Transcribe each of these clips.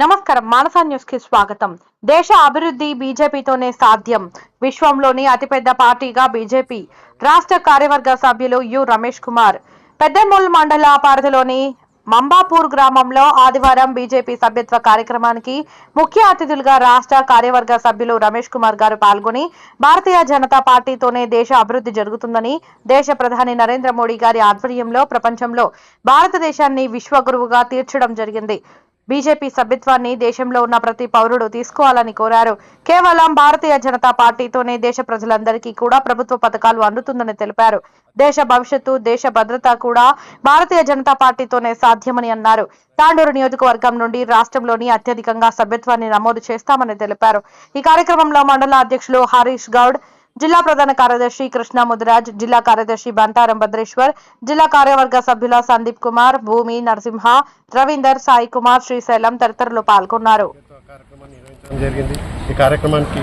నమస్కారం. మానస న్యూస్కి స్వాగతం. దేశ అభివృద్ధి బీజేపీతోనే సాధ్యం. విశ్వంలోని అతిపెద్ద పార్టీగా బీజేపీ. రాష్ట్ర కార్యవర్గ సభ్యులు యు. రమేష్ కుమార్. పెద్దమూల్ మండల పరిధిలోని మంబాపూర్ గ్రామంలో ఆదివారం బీజేపీ సభ్యత్వ కార్యక్రమానికి ముఖ్య అతిథులుగా రాష్ట్ర కార్యవర్గ సభ్యులు రమేష్ కుమార్ గారు పాల్గొని భారతీయ జనతా పార్టీతోనే దేశ అభివృద్ధి జరుగుతుందని దేశ ప్రధాని నరేంద్ర మోడీ గారి ఆధ్వర్యంలో ప్రపంచంలో భారతదేశాన్ని విశ్వగురువుగా తీర్చడం జరిగింది. బీజేపీ సభ్యత్వాన్ని దేశంలో ఉన్న ప్రతి పౌరుడు తీసుకోవాలని కోరారు. కేవలం భారతీయ జనతా పార్టీతోనే దేశ ప్రజలందరికీ కూడా ప్రభుత్వ పథకాలు అందుతుందని తెలిపారు. దేశ భవిష్యత్తు దేశ భద్రత కూడా భారతీయ జనతా పార్టీతోనే సాధ్యమని అన్నారు. తాండూరు నియోజకవర్గం నుండి రాష్ట్రంలోని అత్యధికంగా సభ్యత్వాన్ని నమోదు చేస్తామని తెలిపారు. ఈ కార్యక్రమంలో మండల అధ్యక్షులు హరీష్ గౌడ్ జిల్లా ప్రధాన కార్యదర్శి కృష్ణ ముదిరాజ్ జిల్లా కార్యదర్శి బంటారం భద్రేశ్వర్ జిల్లా కార్యవర్గ సభ్యుల సందీప్ కుమార్ భూమి నరసింహ రవీందర్ సాయి కుమార్ శ్రీశైలం తదితరులు పాల్గొన్నారు. కార్యక్రమాన్ని నిర్వహించడం జరిగింది. ఈ కార్యక్రమానికి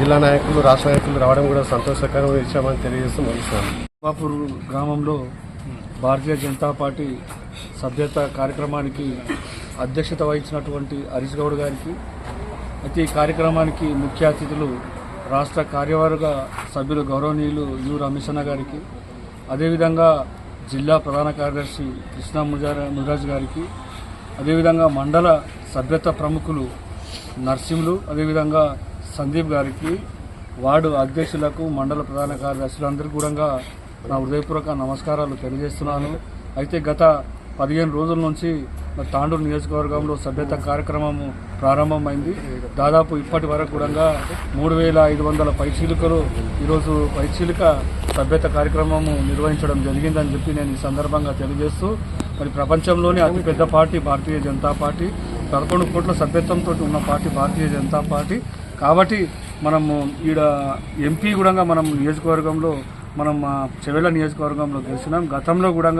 జిల్లా నాయకులు రాష్ట్ర నాయకులు రావడం కూడా సంతోషకరమైన విషయమని తెలియజేస్తూ ముగిస్తున్నాను. బాపూర్ గ్రామంలో భారతీయ జనతా పార్టీ సభ్యత కార్యక్రమానికి అధ్యక్షత వహించినటువంటి హరీష్ గౌడ్ గారికి అయితే ఈ కార్యక్రమానికి ముఖ్య అతిథులు రాష్ట్ర కార్యవర్గ సభ్యులు గౌరవనీయులు యు రమేశన్న గారికి అదేవిధంగా జిల్లా ప్రధాన కార్యదర్శి కృష్ణ ముజార ముజరాజ్ గారికి అదేవిధంగా మండల సభ్యత ప్రముఖులు నర్సింహులు అదేవిధంగా సందీప్ గారికి వార్డు అధ్యక్షులకు మండల ప్రధాన కార్యదర్శులందరికీ కూడా నా హృదయపూర్వక నమస్కారాలు తెలియజేస్తున్నాను. అయితే గత పదిహేను రోజుల నుంచి తాండూరు నియోజకవర్గంలో సభ్యత కార్యక్రమం ప్రారంభమైంది. దాదాపు ఇప్పటి వరకు కూడా మూడు వేల ఐదు వందల పైచీలికలు ఈరోజు పైచీలిక సభ్యత కార్యక్రమము నిర్వహించడం జరిగిందని చెప్పి నేను ఈ సందర్భంగా తెలియజేస్తూ మరి ప్రపంచంలోనే అతిపెద్ద పార్టీ భారతీయ జనతా పార్టీ. పదకొండు కోట్ల సభ్యత్వంతో ఉన్న పార్టీ భారతీయ జనతా పార్టీ. కాబట్టి మనము ఈడ ఎంపీ కూడా మనం నియోజకవర్గంలో మనం చెవెళ్ళ నియోజకవర్గంలో గెలిచినాం. గతంలో కూడా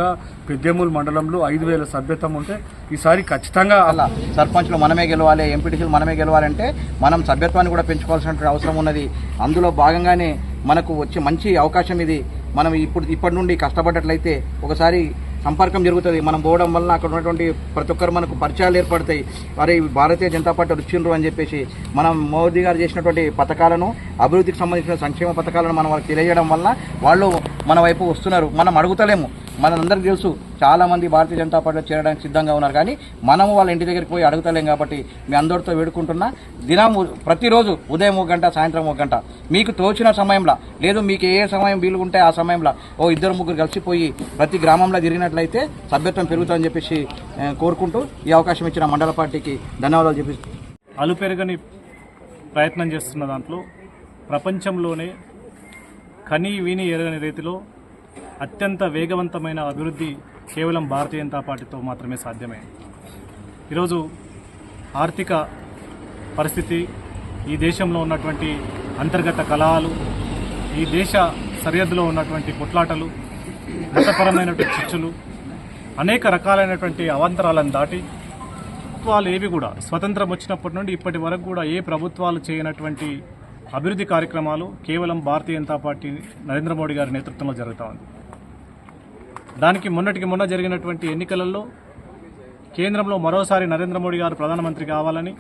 పెద్దేమూలు మండలంలో ఐదు వేల సభ్యత్వం ఉంటే ఈసారి ఖచ్చితంగా అలా సర్పంచ్లు మనమే గెలవాలి ఎంపీటీసీలు మనమే గెలవాలంటే మనం సభ్యత్వాన్ని కూడా పెంచుకోవాల్సిన అవసరం ఉన్నది. అందులో భాగంగానే మనకు వచ్చే మంచి అవకాశం ఇది. మనం ఇప్పుడు ఇప్పటి నుండి కష్టపడ్డట్లయితే ఒకసారి సంపర్కం జరుగుతుంది. మనం పోవడం వల్ల అక్కడ ఉన్నటువంటి ప్రతి ఒక్కరు మనకు పరిచయాలు ఏర్పడతాయి. మరి భారతీయ జనతా పార్టీ వచ్చిండ్రు అని చెప్పేసి మనం మోదీ గారు చేసినటువంటి పథకాలను అభివృద్ధికి సంబంధించిన సంక్షేమ పథకాలను మనం వాళ్ళకి తెలియజేయడం వల్ల వాళ్ళు మన వైపు వస్తున్నారు. మనం అడుగుతలేము. మనందరికీ తెలుసు చాలామంది భారతీయ జనతా పార్టీలో చేరడానికి సిద్ధంగా ఉన్నారు. కానీ మనము వాళ్ళ ఇంటి దగ్గరికి పోయి అడుగుతలేం కాబట్టి మీ అందరితో వేడుకుంటున్నా. దినం ప్రతిరోజు ఉదయం ఒక గంట సాయంత్రం ఒక గంట. మీకు తోచిన సమయంలో లేదు మీకు ఏ సమయం వీలుగుంటే ఆ సమయంలో ఓ ఇద్దరు ముగ్గురు కలిసిపోయి ప్రతి గ్రామంలో తిరిగినట్లయితే సభ్యత్వం పెరుగుతుందని చెప్పేసి కోరుకుంటూ ఈ అవకాశం ఇచ్చిన మండల పార్టీకి ధన్యవాదాలు చెప్పి అలుపెరగని ప్రయత్నం చేస్తున్న దాంట్లో ప్రపంచంలోనే కనీ విని ఎరగని రీతిలో అత్యంత వేగవంతమైన అభివృద్ధి కేవలం భారతీయ జనతా పార్టీతో మాత్రమే సాధ్యమైంది ఈరోజు ఆర్థిక పరిస్థితి ఈ దేశంలో ఉన్నటువంటి అంతర్గత కలహాలు ఈ దేశ సరిహద్దులో ఉన్నటువంటి కొట్లాటలు మతపరమైనటువంటి చిచ్చులు అనేక రకాలైనటువంటి అవాంతరాలను దాటి ప్రభుత్వాలు ఏవి కూడా స్వతంత్రం వచ్చినప్పటి నుండి ఇప్పటి వరకు కూడా ఏ ప్రభుత్వాలు చేయనటువంటి అభివృద్ధి కార్యక్రమాలు కేవలం భారతీయ జనతా పార్టీ నరేంద్ర మోడీ గారి నేతృత్వంలో జరుగుతూ ఉంది. దానికి మొన్నటికి మొన్న జరిగినటువంటి ఎన్నికలలో కేంద్రంలో మరోసారి నరేంద్ర మోడీ గారు ప్రధానమంత్రి కావాలని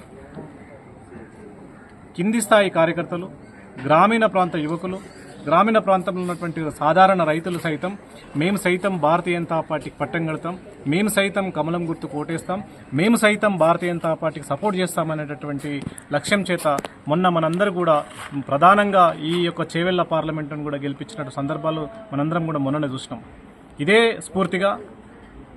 కింది స్థాయి కార్యకర్తలు గ్రామీణ ప్రాంత యువకులు గ్రామీణ ప్రాంతంలో ఉన్నటువంటి సాధారణ రైతులు సైతం మేము సైతం భారతీయ జనతా పార్టీకి పట్టం కడతాం మేము సైతం కమలం గుర్తు కోటేస్తాం మేము సైతం భారతీయ జనతా పార్టీకి సపోర్ట్ చేస్తామనేటటువంటి లక్ష్యం చేత మొన్న మనందరూ కూడా ప్రధానంగా ఈ యొక్క చేవెళ్ళ పార్లమెంటును కూడా గెలిపించినటువంటి సందర్భాలు మనందరం కూడా మొన్ననే చూసినాం. ఇదే స్ఫూర్తిగా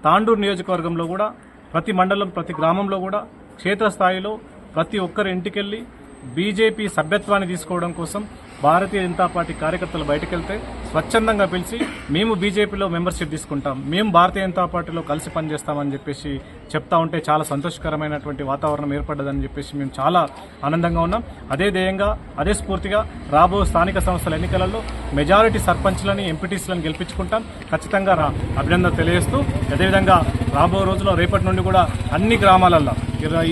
తాండూరు నియోజకవర్గంలో కూడా ప్రతి మండలం ప్రతి గ్రామంలో కూడా క్షేత్రస్థాయిలో ప్రతి ఒక్కరి ఇంటికెళ్ళి బీజేపీ సభ్యత్వాన్ని తీసుకోవడం కోసం భారతీయ జనతా పార్టీ కార్యకర్తలు బయటకెళ్తే స్వచ్ఛందంగా పిలిచి మేము బీజేపీలో మెంబర్షిప్ తీసుకుంటాం. మేము భారతీయ జనతా పార్టీలో కలిసి పనిచేస్తామని చెప్పేసి చెప్తా ఉంటే చాలా సంతోషకరమైనటువంటి వాతావరణం ఏర్పడ్డదని చెప్పేసి మేము చాలా ఆనందంగా ఉన్నాం. అదే ధ్యేయంగా అదే స్ఫూర్తిగా రాబో స్థానిక సంస్థల ఎన్నికలలో మెజారిటీ సర్పంచ్లని ఎంపీటీసీలను గెలిపించుకుంటాం. ఖచ్చితంగా అభినందన తెలియజేస్తూ అదేవిధంగా రాబో రోజుల్లో రేపటి నుండి కూడా అన్ని గ్రామాలల్లో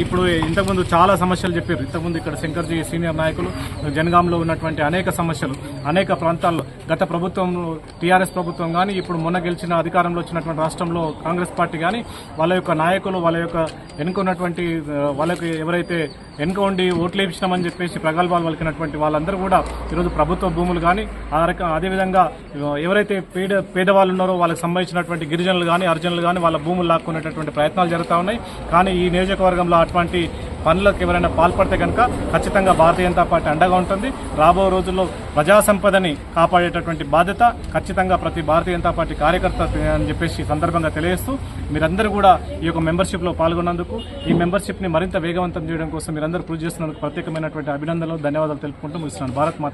ఇప్పుడు ఇంతకుముందు చాలా సమస్యలు చెప్పారు. ఇంతకుముందు ఇక్కడ శంకర్జీ సీనియర్ నాయకులు జనగాంలో ఉన్నటువంటి అనేక సమస్యలు అనేక ప్రాంతాల్లో గత ప్రభుత్వంలో టీఆర్ఎస్ ప్రభుత్వం కానీ ఇప్పుడు మొన్న గెలిచిన అధికారంలో వచ్చినటువంటి రాష్ట్రంలో కాంగ్రెస్ పార్టీ కానీ వాళ్ళ యొక్క నాయకులు వాళ్ళ యొక్క ఎన్నుకున్నటువంటి వాళ్ళకి ఎవరైతే ఎన్నుకోండి ఓట్లు వేపించినామని చెప్పేసి ప్రగల్భాలు పలికినటువంటి వాళ్ళందరూ కూడా ఈరోజు ప్రభుత్వ భూములు కానీ ఆ రక అదేవిధంగా ఎవరైతే పేద పేదవాళ్ళు ఉన్నారో వాళ్ళకి సంబంధించినటువంటి గిరిజనులు కానీ అర్జునులు కానీ వాళ్ళ భూములు లాక్కునేటటువంటి ప్రయత్నాలు జరుగుతూ ఉన్నాయి. కానీ ఈ నియోజకవర్గంలో అటువంటి పనులకు ఎవరైనా పాల్పడితే కనుక ఖచ్చితంగా భారతీయ జనతా పార్టీ అండగా ఉంటుంది. రాబో రోజుల్లో ప్రజా సంపదని కాపాడేటటువంటి బాధ్యత ఖచ్చితంగా ప్రతి భారతీయ జనతా పార్టీ కార్యకర్త అని చెప్పేసి సందర్భంగా తెలియజేస్తూ మీరందరూ కూడా ఈ యొక్క మెంబర్షిప్లో పాల్గొన్నందుకు ఈ మెంబర్షిప్ని మరింత వేగవంతం చేయడం కోసం మీరందరూ కృషి చేస్తున్నందుకు ప్రత్యేకమైనటువంటి అభినందనలు ధన్యవాదాలు తెలుపుకుంటూ ముగిస్తున్నాను. భారత్